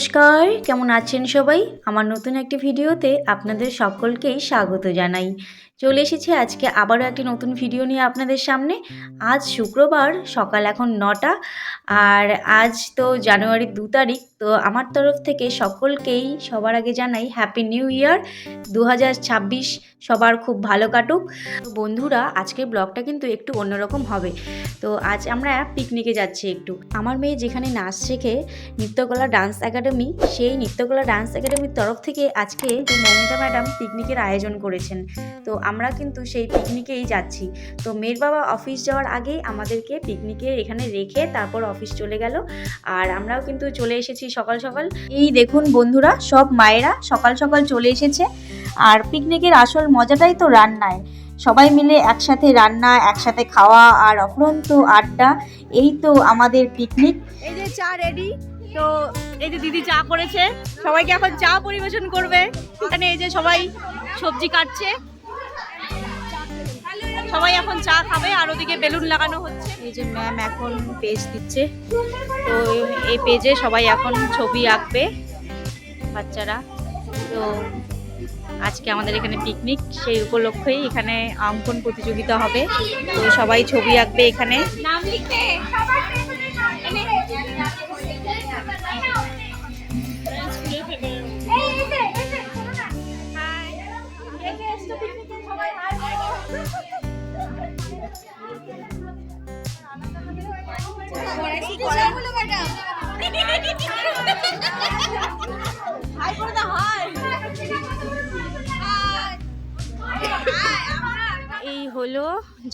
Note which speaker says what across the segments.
Speaker 1: নমস্কার কেমন আছেন সবাই? আমার নতুন একটি ভিডিওতে আপনাদের সকলকেই স্বাগত জানাই। চলে এসেছি আজকে আবারও একটি নতুন ভিডিও নিয়ে আপনাদের সামনে। আজ শুক্রবার, সকাল এখন নটা, আর আজ তো জানুয়ারির দু তারিখ, তো আমার তরফ থেকে সকলকেই সবার আগে জানাই হ্যাপি নিউ ইয়ার দু হাজার ছাব্বিশ সবার খুব ভালো কাটুক। বন্ধুরা, আজকের ব্লগটা কিন্তু একটু অন্যরকম হবে। তো আজ আমরা পিকনিকে যাচ্ছি একটু। আমার মেয়ে যেখানে নাচ শেখে, নৃত্যকলা ডান্স একাডেমি, সেই নৃত্যকলা ডান্স একাডেমির তরফ থেকে আজকে যে মমিতা ম্যাডাম পিকনিকের আয়োজন করেছেন। তো আমরা কিন্তু সেই পিকনিকেই যাচ্ছি। তো মেয়ের বাবা অফিস যাওয়ার আগেই আমাদেরকে পিকনিকে এখানে রেখে তারপর অফিস চলে গেল। আর আমরাও কিন্তু চলে এসেছি সকাল সকাল। এই দেখুন বন্ধুরা, সব মায়েরা সকাল সকাল চলে এসেছে। আর পিকনিকের আসল মজাটাই তো রান্নায়। সবাই মিলে একসাথে রান্না, একসাথে খাওয়া আর অফুরন্ত আড্ডা, এই তো আমাদের পিকনিক
Speaker 2: এই যে চা রেডি তো এই যে দিদি চা করেছে। সবাইকে এখন চা পরিবেশন করবে। এখানে এই যে সবাই সবজি কাটছে। সবাই এখন চা খাবে আর ওদিকে বেলুন লাগানো হচ্ছে। এই যে ম্যাম এখন পেজ দিচ্ছে। তো এই পেজে সবাই এখন ছবি আঁকবে বাচ্চারা। তো আজকে আমাদের এখানে পিকনিক সেই উপলক্ষেই এখানে অঙ্কন প্রতিযোগিতা হবে। তো সবাই ছবি আঁকবে এখানে। এই হলো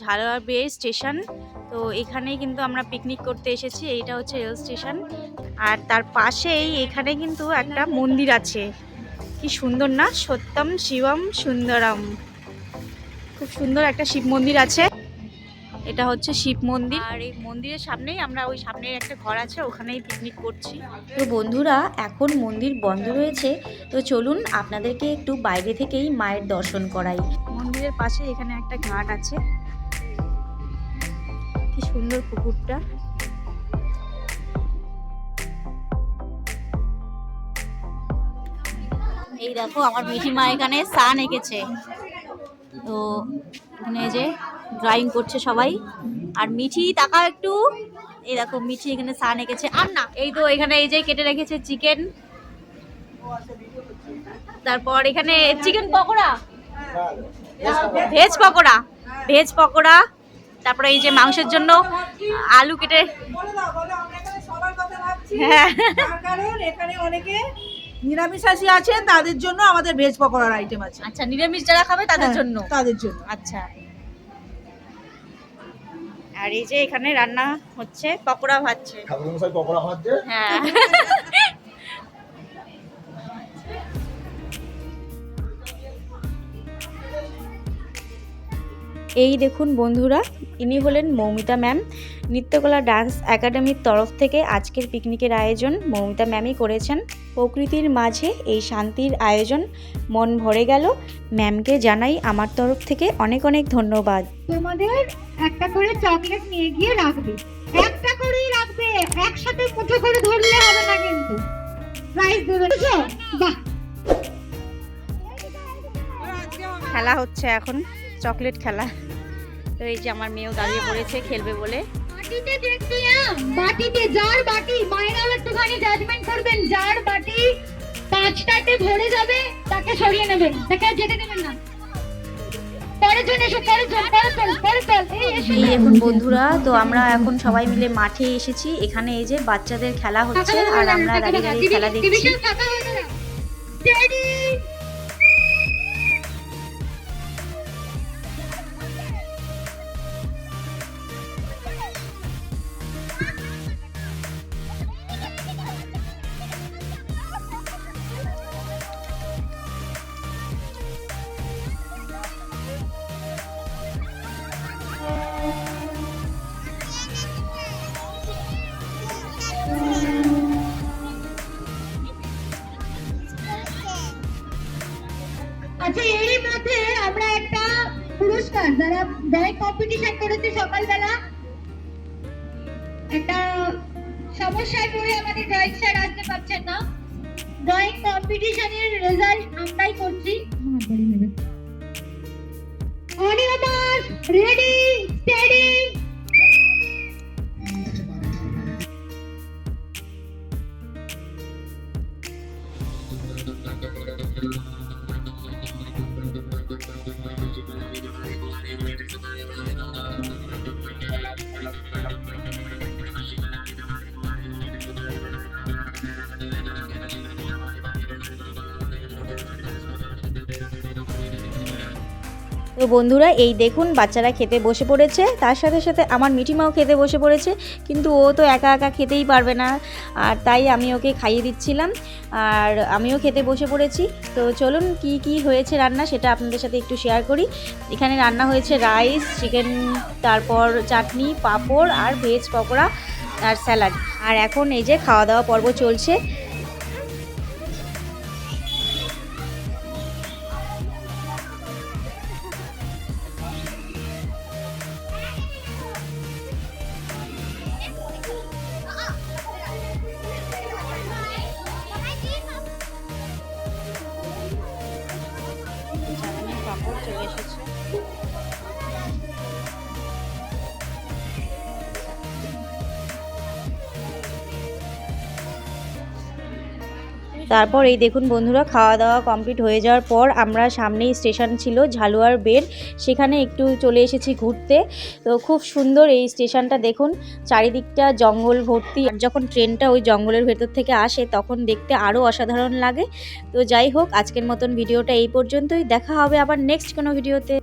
Speaker 2: ঝালোয়ার বে স্টেশন। তো এখানেই কিন্তু আমরা পিকনিক করতে এসেছি, এইটা হচ্ছে রেল স্টেশন। আর তার পাশেই এখানে কিন্তু একটা মন্দির আছে। কি সুন্দর না? সত্যম শিবম সুন্দরম। খুব সুন্দর একটা শিব মন্দির আছে। এটা হচ্ছে শিব মন্দির। আর এই মন্দিরের সামনেই আমরা ওই সামনে একটা ঘর আছে ওখানেই পিকনিক করছি।
Speaker 1: তো বন্ধুরা এখন মন্দির বন্ধ রয়েছে। তো চলুন আপনাদেরকে একটু বাইরে থেকেই মায়ের দর্শন করাই।
Speaker 2: মন্দিরের পাশে এখানে একটা ঘাট আছে। কি সুন্দর পুকুরটা। এই দেখো আমার মিঠি মা এখানে সান এঁকেছে। তো এখানে যে ড্রয়িং করছে সবাই। আর মিঠি তাকাও একটু। এই দেখো মিঠি এখানে সান এঁকেছে। আর না এই তো এখানে এই যে কেটে রেখেছে চিকেন তারপর এখানে chicken pakora? Veg pakora. Veg pakora. তারপরে এই যে মাংসের জন্য আলু কেটে। হ্যাঁ।
Speaker 3: নিরামিষাশী আছেন তাদের জন্য আমাদের ভেজ পকোড়ার আইটেম আছে।
Speaker 2: আচ্ছা নিরামিষ যারা খাবে তাদের
Speaker 3: হ্যাঁ,
Speaker 2: জন্য?
Speaker 3: তাদের জন্য।
Speaker 2: আচ্ছা। আর এই যে এখানে রান্না হচ্ছে পকোড়া ভাজছে।
Speaker 4: পকোড়া ভাজছে?
Speaker 2: হ্যাঁ।
Speaker 1: এই দেখুন বন্ধুরা ইনি হলেন মৌমিতা ম্যাম। নৃত্যকলা ডান্স একাডেমির তরফ থেকে আজকের পিকনিকের আয়োজন মৌমিতা ম্যামই করেছেন। প্রকৃতির মাঝে এই শান্তির আয়োজন মন ভরে গেল। ম্যামকে জানাই আমার তরফ থেকে অনেক অনেক ধন্যবাদ।
Speaker 5: তোমাদের একটা করে চকলেট নিয়ে গিয়ে রাখবে। একটা করেই রাখবে। একসাথে মুঠো করে ধরলে হবে না কিন্তু। প্রাইস দেবে। বাহ।
Speaker 2: খেলা হচ্ছে এখন। চকলেট খেলা। তো এই যে আমার মেয়েও দাঁড়িয়ে পড়েছে খেলবে বলে।
Speaker 5: বাটিতে আম, বাটিতে যার বাটি মায়েরাও একটুখানি জাজমেন্ট করবেন যার বাটি পাঁচটাতে ভরে যাবে তাকে সরিয়ে নেবেন। তাকে আর যেতে দেবেন না।
Speaker 1: এখন বন্ধুরা তো আমরা এখন সবাই মিলে মাঠে এসেছি। এখানে এই যে বাচ্চাদের খেলা হচ্ছে আর আমরা দাঁড়িয়ে দাঁড়িয়ে খেলা দেখছি।
Speaker 5: আচ্ছা এরই মধ্যে আমরা একটা পুরস্কার যারা যারা কম্পিটিশন করেছে সকালবেলা একটা সমস্যায় পড়ে আমাদের ড্রয়িং স্যার আসতে পারছেন না। ড্রয়িং কম্পিটিশনের রেজাল্ট আমরাই করছি। On ready Thank you.
Speaker 1: তো বন্ধুরা, এই দেখুন বাচ্চারা খেতে বসে পড়েছে। তার সাথে সাথে আমার মিঠিমাও খেতে বসে পড়েছে। কিন্তু ও তো একা একা খেতেই পারবে না। আর তাই আমি ওকে খাইয়ে দিচ্ছিলাম। আর আমিও খেতে বসে পড়েছি। তো চলুন কি কি হয়েছে রান্না সেটা আপনাদের সাথে একটু শেয়ার করি। এখানে রান্না হয়েছে রাইস চিকেন তারপর চাটনি, পাঁপড় আর ভেজ পকোড়া আর স্যালাড আর এখন এই যে খাওয়া দাওয়া পর্ব চলছে। তারপর এই দেখুন বন্ধুরা খাওয়া দাওয়া কমপ্লিট হয়ে যাওয়ার পর আমরা সামনেই স্টেশন ছিল, ঝালুয়ার বের সেখানে একটু চলে এসেছি ঘুরতে। তো খুব সুন্দর এই স্টেশনটা দেখুন, চারিদিকটা জঙ্গল ভর্তি। যখন ট্রেনটা ওই জঙ্গলের ভেতর থেকে আসে, তখন দেখতে আরও অসাধারণ লাগে। তো যাই হোক, আজকের মতন ভিডিওটা এই পর্যন্তই। দেখা হবে আবার নেক্সট কোনো ভিডিওতে।